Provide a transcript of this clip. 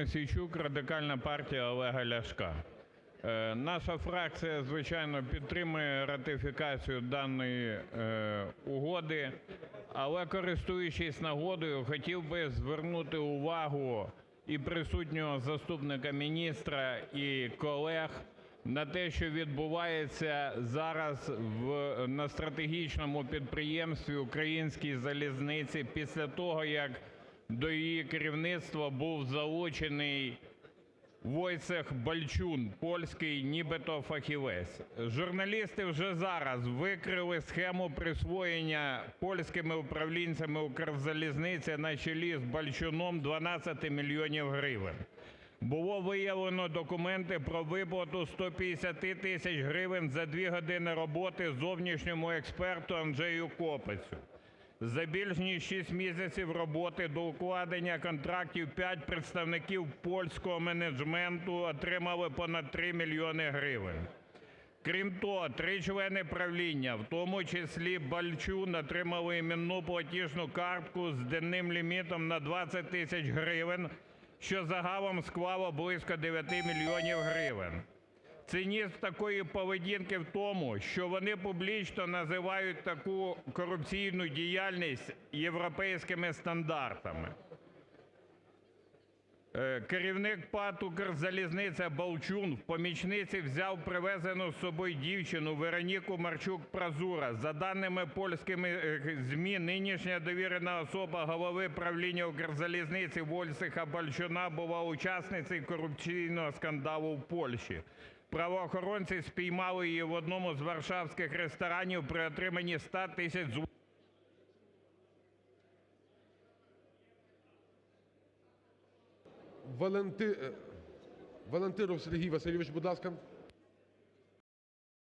Мосійчук, Радикальна партія Олега Ляшка. Наша фракція, звичайно, підтримує ратифікацію даної угоди. Але, користуючись нагодою, хотів би звернути увагу і присутнього заступника міністра, і колег на те, що відбувається зараз на стратегічному підприємстві "Українській залізниці" після того, як до її керівництва був залучений Войцех Балчун, польський нібито фахівець. Журналісти вже зараз викрили схему присвоєння польськими управлінцями "Укрзалізниці" на чолі з Балчуном 12 мільйонів гривень. Було виявлено документи про виплату 150 тисяч гривень за дві години роботи зовнішньому експерту Анджею Копецю. За більш ніж 6 місяців роботи до укладення контрактів 5 представників польського менеджменту отримали понад 3 мільйони гривень. Крім того, три члени правління, в тому числі Балчун, отримали іменну платіжну картку з денним лімітом на 20 тисяч гривень, що загалом склало близько 9 мільйонів гривень. Цинізм такої поведінки в тому, що вони публічно називають таку корупційну діяльність європейськими стандартами. Керівник ПАТ "Укрзалізниця" Балчун в помічниці взяв привезену з собою дівчину Вероніку Марчук-Празура. За даними польських ЗМІ, нинішня довірена особа голови правління "Укрзалізниці" Войцеха Балчуна була учасницею корупційного скандалу в Польщі. Правоохоронці спіймали її в одному з варшавських ресторанів при отриманні 100 тисяч. Валентиров Сергій Васильович, будь ласка.